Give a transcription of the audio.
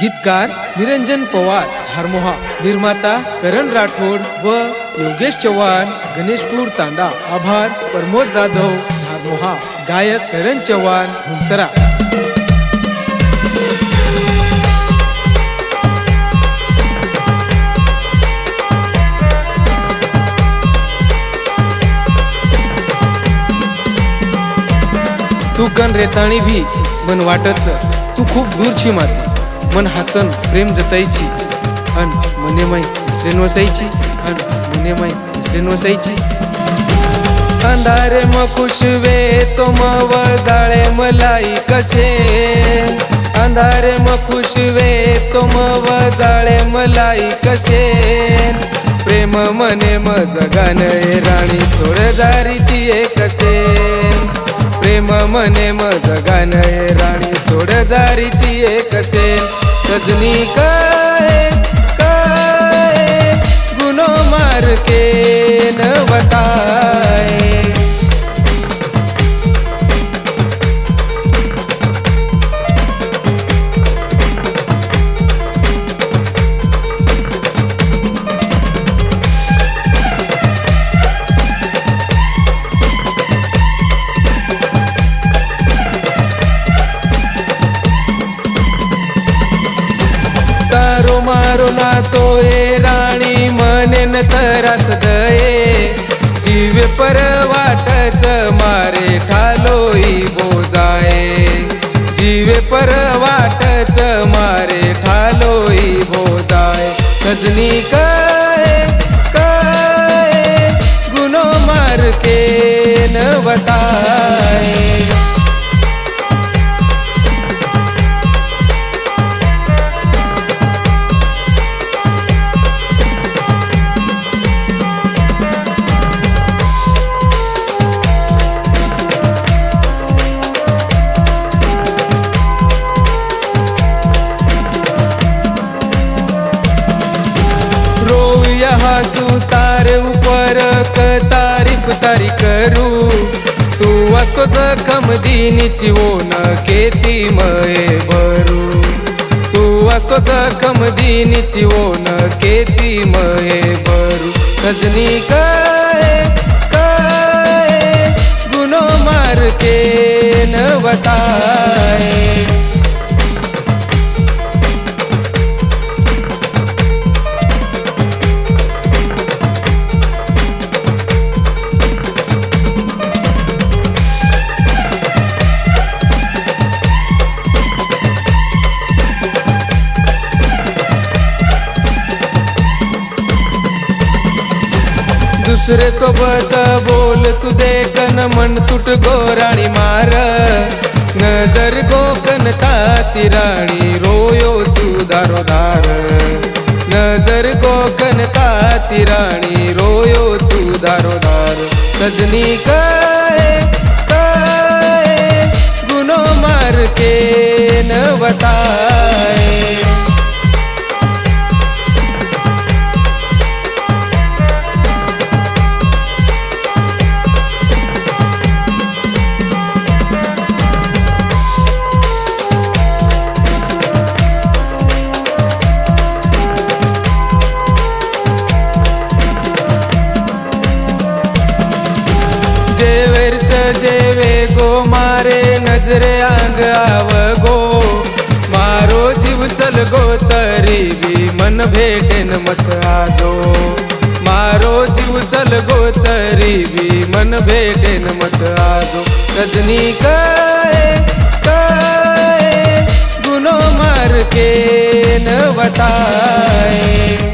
गीतकार निरंजन पवार हार्मोहा निर्माता करण राठोड व योगेश चव्हाण गणेशपूर तांडा आभार प्रमोद जाधव हारमोहा गायक करण चव्हाण हुंसरा. तू कन रेताणी भी मन वाटच तू खूप दूरची माती. मन हसन प्रेम जतायची अन मने माई दुसरेन वसायची अन मने माई दुसरेन वसायची. अंधारे म खुशवे तो मव जाळे मलाई कसे अंधारे म खुशवे तो मव जाळे मलाई कसे प्रेम मने मज गाणे राणी थोड जारीची एक कसे मने मज जगान राणी सोड जारीची एक असेल. सजनी का मारो तो ए राणी म्हणेन तरास दये. जीव पर वाटच मारे ठालोई बोजाये. जीव पर वाटच मारे ठालोई बोजाय. सजनी काय काय गुनो मार के न बताय रोया हसू तार उपर क तारी करू तू असो जखम दिनीची वो न केती मये भरू. तू असो जखम दिनीची वो न केती मये भरू. सजनी काय काय गुनो मार के दुसरे सोबत बोल तू देखन मन तुट गोराणी मार. नजर गोकन ताती राणी रोयो चुदारो दार. नजर गोकन ताती राणी रोयो चुदारो दार. सजनी काय काय गुनो मार के देवी बी मन भेटेन मत आजो. मारो जीव चल गो तरी बी मन भेटेन मत आजो. रजनी काय काय गुनो मार के न बताए